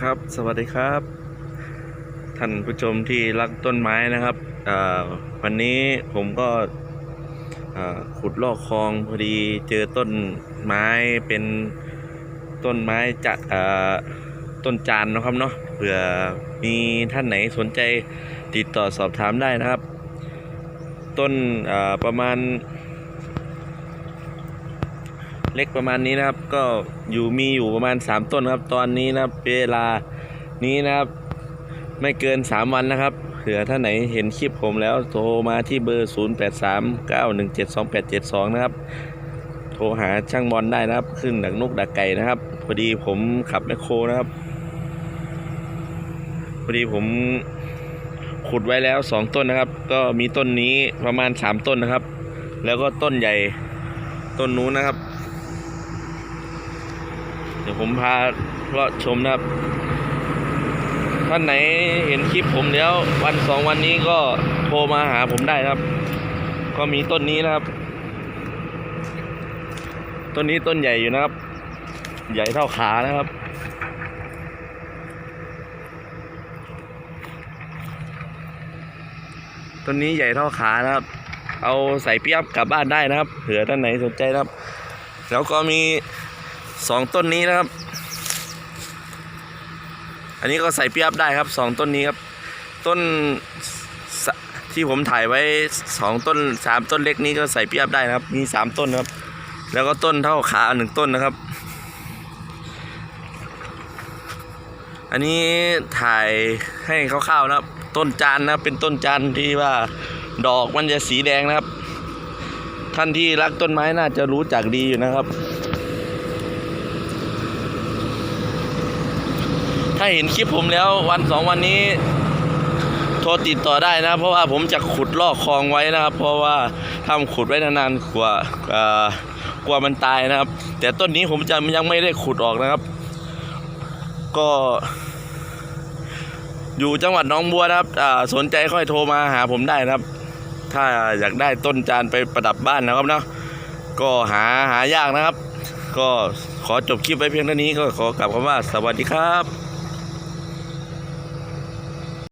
ครับ สวัสดีครับ ท่านผู้ชมที่รักต้นไม้นะครับวันนี้ผมก็ขุดลอกคลองพอดีเจอต้นไม้เป็นต้นไม้จะต้นจานนะครับเนาะเผื่อมีท่านไหนสนใจติดต่อสอบถามได้นะครับ ต้นประมาณ เล็กประมาณนี้นะครับ ก็อยู่มีอยู่ประมาณ 3 ต้นครับ ตอนนี้นะครับเวลานี้นะครับ ไม่เกิน 3 วันนะครับเผื่อท่านไหนเห็นคลิปผมแล้วโทรมาที่เบอร์ 0839172872 นะครับ โทรหาช่างบอลได้นะครับ ขึ้นดักนกดักไก่นะครับ พอดีผมขับแมคโครนะครับ พอดีผมขุดไว้แล้ว 2 ต้นนะครับ ก็มีต้นนี้ประมาณ 3 ต้นนะครับ แล้วก็ต้นใหญ่ต้นนู้นนะครับ ดี๋ยวผมพาเลาะชมนะครับ ท่านไหนเห็นคลิปผมแล้ว วันสองวันนี้ก็โทรมาหาผมได้นะครับ ก็มีต้นนี้นะครับ ต้นนี้ต้นใหญ่อยู่นะครับ ใหญ่เท่าขานะครับต้นนี้ใหญ่เท่าขานะครับ เอาใส่เปียบกลับบ้านได้นะครับ เผื่อท่านไหนสนใจนะครับ แล้วก็มี สองต้นนี้นะครับ อันนี้ก็ใส่เปียบได้ครับสองต้นนี้ครับ ต้นที่ผมถ่ายไว้สองต้นสามต้นเล็กนี้ก็ใส่เปียบได้นะครับ มีสามต้นครับ แล้วก็ต้นเท่าขาหนึ่งต้นนะครับ อันนี้ถ่ายให้คร่าวๆนะครับ ต้นจานนะเป็นต้นจานที่ว่าดอกมันจะสีแดงนะครับ ท่านที่รักต้นไม้น่าจะรู้จักดีอยู่นะครับ ถ้าเห็นคลิปผมแล้ววันสองวันนี้ โทรติดต่อได้นะ เพราะว่าผมจะขุดลอกคลองไว้นะครับ เพราะว่าถ้าขุดไว้นานๆกว่าเอ่อกลัวมันตายนะครับ แต่ต้นนี้ผมจะยังไม่ได้ขุดออกนะครับ ก็ อยู่จังหวัดหนองบัวนะครับสนใจค่อยโทรมาหาผมได้นะครับ ถ้าอยากได้ต้นจานไปประดับบ้านนะครับเนาะก็หาหายากนะครับ ก็ขอจบคลิปไว้เพียงเท่านี้ก็ขอกลับคำว่าสวัสดีครับ